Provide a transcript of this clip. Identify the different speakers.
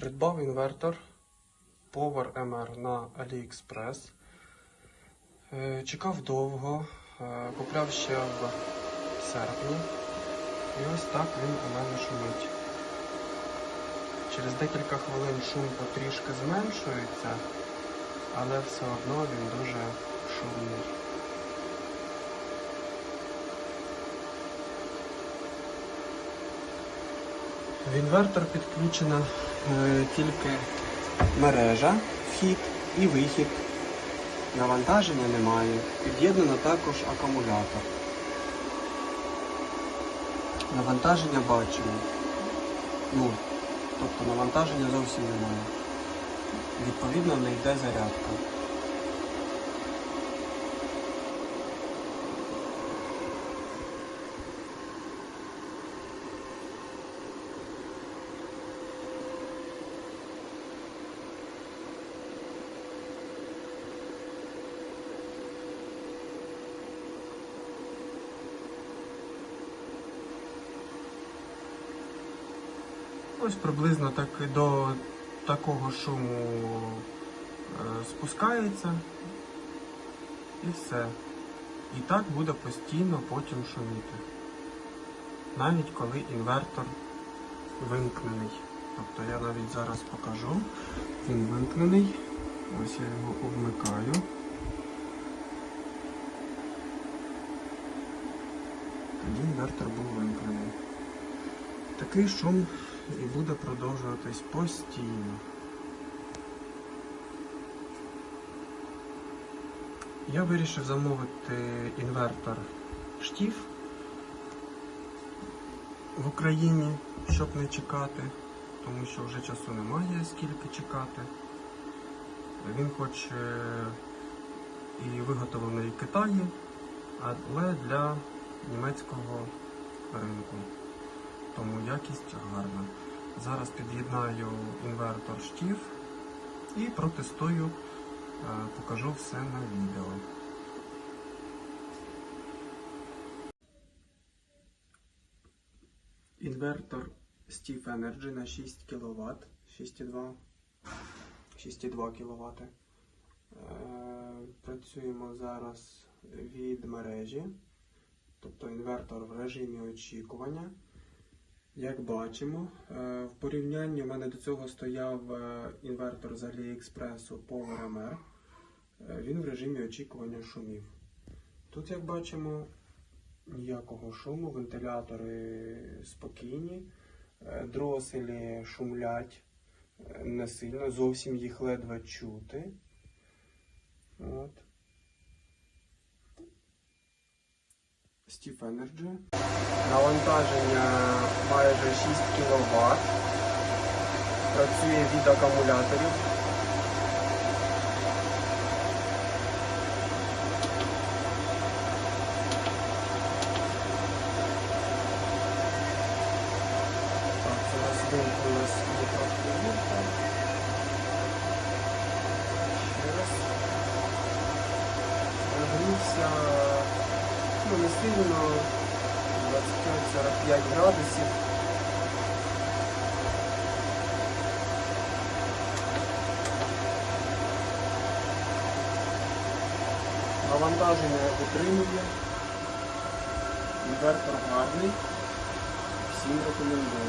Speaker 1: Придбав інвертор Power MR на AliExpress. Е, Чекав довго, е, купляв ще в серпні. І ось так він у мене шумить. Через декілька хвилин шум потрішки зменшується, але все одно він дуже шумний. В інвертор підключена тільки мережа, вхід і вихід. Навантаження немає. Під'єднано також акумулятор. Навантаження бачимо. Ну, тобто навантаження зовсім немає. Відповідно, не йде зарядка. Ось приблизно так до такого шуму е, спускається і все. І так буде постійно потім шуміти. Навіть коли інвертор вимкнений. Тобто я навіть зараз покажу. Він вимкнений. Ось я його вмикаю. Тоді інвертор був вимкнений. Такий шум і буде продовжуватись постійно. Я вирішив замовити інвертор штіф в Україні, щоб не чекати, тому що вже часу немає скільки чекати. Він хоч е, і виготовлений в Китаї, але для німецького ринку тому якість гарна. Зараз під'єднаю інвертор штів і протестую, е, покажу все на відео. Інвертор Steve Energy на 6 кВт, 6,2 6,2 кВт. Працюємо зараз від мережі, тобто інвертор в режимі очікування. Як бачимо, е, в порівнянні у мене до цього стояв е, інвертор з AliExpress PowerMR. Е, Він в режимі очікування шумів. Тут, як бачимо, ніякого шуму, вентилятори спокійні, дроселі шумлять не сильно, зовсім їх ледве чути. От. Steve Energy. Навантаження майже 6 кВт. Працює від акумуляторів. Так, зараз ну, не сильно 25-45 градусів. Навантаження отримує. Інвертор гарний. Всім рекомендую.